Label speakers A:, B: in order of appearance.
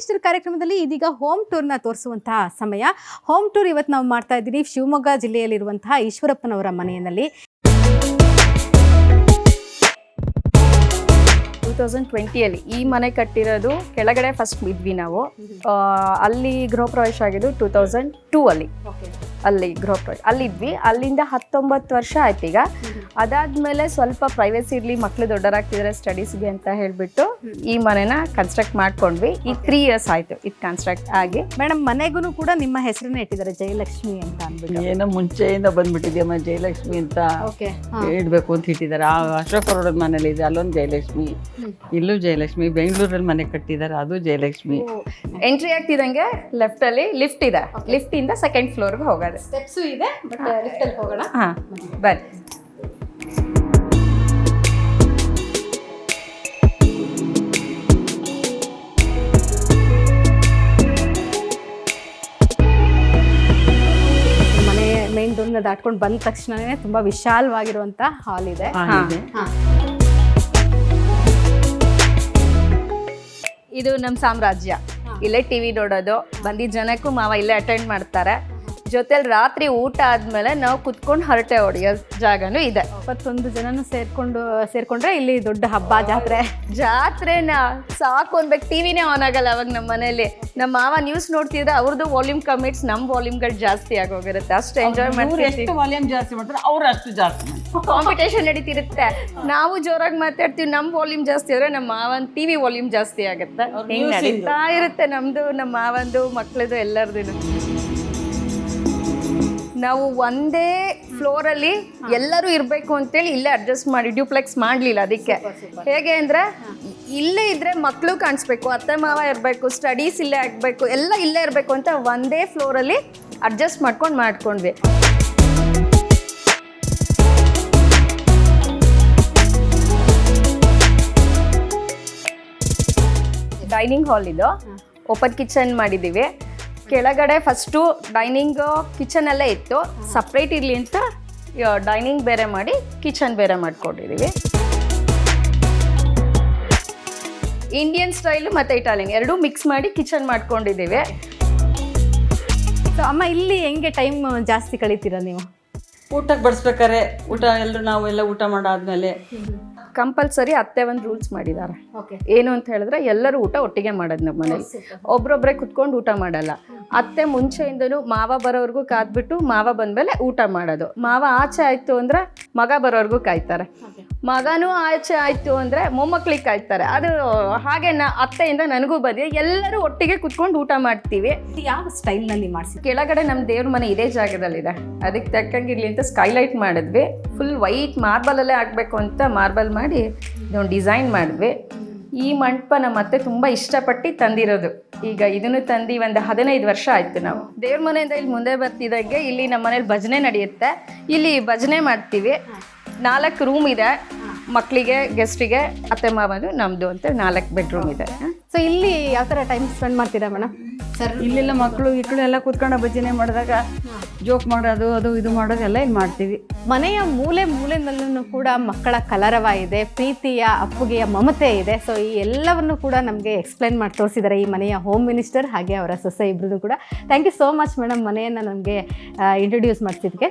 A: Minister ಕಾರ್ಯಕ್ರಮದಲ್ಲಿ ಇದೀಗ home ಟೂರ್ನ ತೋರಿಸುವಂತಹ ಸಮಯ. ಹೋಮ್ ಟೂರ್ ಇವತ್ತು ನಾವು ಮಾಡ್ತಾ ಇದ್ದೀವಿ ಶಿವಮೊಗ್ಗ ಜಿಲ್ಲೆಯಲ್ಲಿರುವಂತಹ ಈಶ್ವರಪ್ಪನವರ ಮನೆಯಲ್ಲಿ.
B: ಟೂ ತೌಸಂಡ್ ಟ್ವೆಂಟಿಯಲ್ಲಿ ಈ ಮನೆ ಕಟ್ಟಿರೋದು ಕೆಳಗಡೆ ಫಸ್ಟ್ ಇದ್ವಿ ನಾವು. ಅಲ್ಲಿ ಗೃಹ ಪ್ರವೇಶ ಆಗಿದ್ದು ಟೂ ತೌಸಂಡ್ ಟೂ ಅಲ್ಲಿ ಅಲ್ಲಿ ಗೃಹ ಪ್ರವೇಶ ಅಲ್ಲಿದ್ವಿ ಅಲ್ಲಿಂದ ಹತ್ತೊಂಬತ್ತು ವರ್ಷ ಆಯ್ತು ಈಗ. ಅದಾದ್ಮೇಲೆ ಸ್ವಲ್ಪ ಪ್ರೈವೇಸಿ ಇರಲಿ ಮಕ್ಳು ದೊಡ್ಡರಾಗ್ತಿದ್ದಾರೆ ಸ್ಟಡೀಸ್ಗೆ ಅಂತ ಹೇಳ್ಬಿಟ್ಟು ಈ ಮನೆನ ಕನ್ಸ್ಟ್ರಕ್ಟ್ ಮಾಡ್ಕೊಂಡ್ವಿ. ಈ ತ್ರೀ ಇಯರ್ಸ್ ಆಯ್ತು ಇದು ಕನ್ಸ್ಟ್ರಕ್ಟ್ ಆಗಿ.
A: ಮೇಡಮ್ ಮನೆಗೂ ಕೂಡ ನಿಮ್ಮ ಹೆಸರನ್ನ ಇಟ್ಟಿದ್ದಾರೆ ಜಯಲಕ್ಷ್ಮಿ ಅಂತ ಅಂದ್ಬಿಟ್ಟು.
C: ಏನೋ ಮುಂಚೆಯಿಂದ ಬಂದ್ಬಿಟ್ಟಿದ್ಯಮ್ಮ ಜಯಲಕ್ಷ್ಮಿ ಅಂತ
A: ಹೇಳ್ಬೇಕು
C: ಇಡ್ಬೇಕು ಅಂತ ಇಟ್ಟಿದ್ದಾರೆ. ಆ ಅಶೋಕ್ ರೋಡ್ ಮನೇಲಿ ಇದೆ ಅಲ್ಲೊಂದು ಜಯಲಕ್ಷ್ಮಿ. ಇಲ್ಲೂ ಜಯಲಕ್ಷ್ಮಿ ಬೆಂಗಳೂರಲ್ಲಿ ಮನೆ ಕಟ್ಟಿದ್ದಾರೆ ಅದು ಜಯಲಕ್ಷ್ಮಿ.
B: ಎಂಟ್ರಿ ಆಗ್ತಿದಂಗೆ ಲೆಫ್ಟ್ ಅಲ್ಲಿ ಲಿಫ್ಟ್ ಇದೆ. ಲಿಫ್ಟ್ ಇಂದ ಸೆಕೆಂಡ್ ಫ್ಲೋರ್ಗೆ ಹೋಗೋದು.
A: ಸ್ಟೆಪ್ಸು ಇದೆ ಬಟ್ ಲಿಫ್ಟಲ್ಲಿ ಹೋಗೋಣ.
B: ಹಾಂ ಬನ್ನಿ.
A: ಮನೆ ಡೋರ್ನ ದಾಟ್ಕೊಂಡು ಬಂದ ತಕ್ಷಣನೇ ತುಂಬಾ ವಿಶಾಲವಾಗಿರುವಂತ ಹಾಲ್ ಇದೆ.
B: ಇದು. ನಮ್ಮ ಸಾಮ್ರಾಜ್ಯ. ಇಲ್ಲೇ ಟಿವಿ ನೋಡೋದು. ಬಂದಿದ್ದ ಜನಕ್ಕೂ ಮಾವ ಇಲ್ಲೇ ಅಟೆಂಡ್ ಮಾಡ್ತಾರೆ. ಜೊತೆಲಿ ರಾತ್ರಿ ಊಟ ಆದ್ಮೇಲೆ ನಾವು ಕುತ್ಕೊಂಡು ಹರಟೆ ಹೊಡೆಯೋ ಜಾಗನೂ ಇದೆ.
A: ಇಪ್ಪತ್ತೊಂದು ಜನನು ಸೇರ್ಕೊಂಡು ಸೇರ್ಕೊಂಡ್ರೆ ಇಲ್ಲಿ ದೊಡ್ಡ ಹಬ್ಬ ಜಾತ್ರೆ.
B: ಜಾತ್ರೆನ ಸಾಕು ಅನ್ಬೇಕು. ಟಿವಿನೇ ಆನ್ ಆಗಲ್ಲ ಅವಾಗ ನಮ್ಮ ಮನೇಲಿ ನಮ್ಮ ಮಾವ ನ್ಯೂಸ್ ನೋಡ್ತಿದ್ರೆ ಅವ್ರದ್ದು ವಾಲ್ಯೂಮ್ ಕಮಿಟ್ಸ್ ನಮ್ಮ ವಾಲ್ಯೂಮ್ಗಳು ಜಾಸ್ತಿ ಆಗೋಗಿರುತ್ತೆ. ಅಷ್ಟು ಎಂಜಾಯ್ ಮಾಡ್ತೀವಿ.
C: ವಾಲ್ಯೂಮ್ ಜಾಸ್ತಿ ಮಾಡ್ತಾರೆ ಅವ್ರು ಅಷ್ಟು ಜಾಸ್ತಿ ಮಾಡ್ತಾರೆ.
B: ಕಾಂಪಿಟೇಷನ್ ನಡೀತಿರುತ್ತೆ. ನಾವು ಜೋರಾಗಿ ಮಾತಾಡ್ತೀವಿ ನಮ್ಮ ವಾಲ್ಯೂಮ್ ಜಾಸ್ತಿ ಆದ್ರೆ ನಮ್ಮ ಮಾವನ್ ಟಿವಿ ವಾಲ್ಯೂಮ್ ಜಾಸ್ತಿ ಆಗುತ್ತೆ. ಇರುತ್ತೆ ನಮ್ದು ನಮ್ಮ ಮಾವಂದು ಮಕ್ಕಳದು ಎಲ್ಲರದು ನಾವು ಒಂದೇ ಫ್ಲೋರ್ ಅಲ್ಲಿ ಎಲ್ಲರೂ ಇರಬೇಕು ಅಂತೇಳಿ ಇಲ್ಲೇ ಅಡ್ಜಸ್ಟ್ ಮಾಡಿ ಡ್ಯೂಪ್ಲೆಕ್ಸ್ ಮಾಡಲಿಲ್ಲ ಅದಕ್ಕೆ. ಹೇಗೆ ಅಂದ್ರೆ ಇಲ್ಲೇ ಇದ್ರೆ ಮಕ್ಕಳು ಕಾಣಿಸ್ಬೇಕು ಅತ್ತೆ ಮಾವ ಇರಬೇಕು ಸ್ಟಡೀಸ್ ಇಲ್ಲೇ ಆಗಬೇಕು ಎಲ್ಲ ಇಲ್ಲೇ ಇರಬೇಕು ಅಂತ ಒಂದೇ ಫ್ಲೋರಲ್ಲಿ ಅಡ್ಜಸ್ಟ್ ಮಾಡ್ಕೊಂಡು ಮಾಡ್ಕೊಂಡ್ವಿ. ಡೈನಿಂಗ್ ಹಾಲ್ ಇದು. ಓಪನ್ ಕಿಚನ್ ಮಾಡಿದ್ದೀವಿ ಕೆಳಗಡೆ ಫಸ್ಟು ಡೈನಿಂಗ್ ಕಿಚನ್ ಅಲ್ಲೇ ಇತ್ತು. ಸಪ್ರೇಟ್ ಇರಲಿ ಅಂತ ಡೈನಿಂಗ್ ಬೇರೆ ಮಾಡಿ ಕಿಚನ್ ಬೇರೆ ಮಾಡ್ಕೊಂಡಿದ್ದೀವಿ ಇಂಡಿಯನ್ ಸ್ಟೈಲ್ ಮತ್ತು ಇಟಾಲಿಯನ್ ಎರಡೂ ಮಿಕ್ಸ್ ಮಾಡಿ ಕಿಚನ್ ಮಾಡ್ಕೊಂಡಿದ್ದೀವಿ
A: ಸೊ ಅಮ್ಮ ಇಲ್ಲಿ ಹೆಂಗೆ ಟೈಮ್ ಜಾಸ್ತಿ ಕಳೀತೀರಾ ನೀವು?
C: ಊಟಕ್ಕೆ ಬಡಿಸ್ಬೇಕಾರೆ ಊಟ ಎಲ್ಲರೂ ಎಲ್ಲ ಊಟ ಮಾಡಾದ್ಮೇಲೆ
B: ಕಂಪಲ್ಸರಿ ಅತ್ತೆ ಒಂದು ರೂಲ್ಸ್ ಮಾಡಿದ್ದಾರೆ ಏನು ಅಂತ ಹೇಳಿದ್ರೆ ಎಲ್ಲರೂ ಊಟ ಒಟ್ಟಿಗೆ ಮಾಡೋದು ನಮ್ಮ ಮನೇಲಿ. ಒಬ್ರೊಬ್ಬರೇ ಕುತ್ಕೊಂಡು ಊಟ ಮಾಡಲ್ಲ. ಅತ್ತೆ ಮುಂಚೆಯಿಂದನೂ ಮಾವ ಬರೋವರೆಗೂ ಕಾದ್ಬಿಟ್ಟು ಮಾವ ಬಂದ್ಮೇಲೆ ಊಟ ಮಾಡೋದು. ಮಾವ ಆಚೆ ಆಯಿತು ಅಂದ್ರೆ ಮಗ ಬರೋವರೆಗೂ ಕಾಯ್ತಾರೆ. ಮಗನೂ ಆಚೆ ಆಯ್ತು ಅಂದ್ರೆ ಮೊಮ್ಮಕ್ಳಿಗೆ ಕಾಯ್ತಾರೆ. ಅದು ಹಾಗೆ ನಾ ಅತ್ತೆಯಿಂದ ನನಗೂ ಬಂದಿದೆ ಎಲ್ಲರೂ ಒಟ್ಟಿಗೆ ಕುತ್ಕೊಂಡು ಊಟ ಮಾಡ್ತೀವಿ.
A: ಯಾವ ಸ್ಟೈಲ್ನಲ್ಲಿ ಮಾಡಿಸಿ
B: ಕೆಳಗಡೆ ನಮ್ಮ ದೇವ್ರ ಮನೆ ಇದೇ ಜಾಗದಲ್ಲಿದೆ. ಅದಕ್ಕೆ ತಕ್ಕಂಗೆ ಇರ್ಲಿ ಅಂತ ಸ್ಕೈಲೈಟ್ ಮಾಡಿದ್ವಿ. ಫುಲ್ ವೈಟ್ ಮಾರ್ಬಲಲ್ಲೇ ಆಗಬೇಕು ಅಂತ ಮಾರ್ಬಲ್ ಮಾಡಿ ಇದೊಂದು ಡಿಸೈನ್ ಮಾಡಿದ್ವಿ. ಈ ಮಂಟಪ ನಮ್ಮ ಅತ್ತೆ ತುಂಬ ಇಷ್ಟಪಟ್ಟು ತಂದಿರೋದು. ಈಗ ಇದನ್ನು ತಂದು ಒಂದು ಹದಿನೈದು ವರ್ಷ ಆಯ್ತು ನಾವು. ದೇವ್ರ ಮನೆಯಿಂದ ಇಲ್ಲಿ ಮುಂದೆ ಬರ್ತಿದ್ದಾಗೆ ಇಲ್ಲಿ ನಮ್ಮ ಮನೇಲಿ ಭಜನೆ ನಡೆಯುತ್ತೆ. ಇಲ್ಲಿ ಭಜನೆ ಮಾಡ್ತೀವಿ. ನಾಲ್ಕು ರೂಮ್ ಇದೆ. ಮಕ್ಕಳಿಗೆ ಗೆಸ್ಟಿಗೆ ಅತ್ತೆ ಮಾವನು ನಮ್ಮದು ಅಂತ ನಾಲ್ಕು ಬೆಡ್ರೂಮ್ ಇದೆ.
A: ಸೊ ಇಲ್ಲಿ ಯಾವ ಥರ ಟೈಮ್ ಸ್ಪೆಂಡ್ ಮಾಡ್ತೀರಾ ಮೇಡಮ್ ಸರ್.
C: ಇಲ್ಲೆಲ್ಲ ಮಕ್ಕಳು ಇಕ್ಕಳು ಎಲ್ಲ ಕೂತ್ಕೊಂಡು ಭಜನೆ ಮಾಡಿದಾಗ ಜೋಕ್ ಮಾಡೋದು ಅದು ಇದು ಮಾಡೋದು ಎಲ್ಲ ಇಲ್ಲಿ ಮಾಡ್ತೀವಿ.
A: ಮನೆಯ ಮೂಲೆ ಮೂಲೆನಲ್ಲೂ ಕೂಡ ಮಕ್ಕಳ ಕಲರವ ಇದೆ ಪ್ರೀತಿಯ ಅಪ್ಪುಗೆಯ ಮಮತೆ ಇದೆ. ಸೊ ಈ ಎಲ್ಲವನ್ನು ಕೂಡ ನಮಗೆ ಎಕ್ಸ್ಪ್ಲೈನ್ ಮಾಡಿ ತೋರಿಸಿದ್ದಾರೆ ಈ ಮನೆಯ ಹೋಮ್ ಮಿನಿಸ್ಟರ್ ಹಾಗೆ ಅವರ ಸೊಸೆ ಇಬ್ಬರು ಕೂಡ. Thank you so much madam ಮನೆಯನ್ನು ನಮಗೆ ಇಂಟ್ರೊಡ್ಯೂಸ್ ಮಾಡಿಸಿದ್ದಕ್ಕೆ.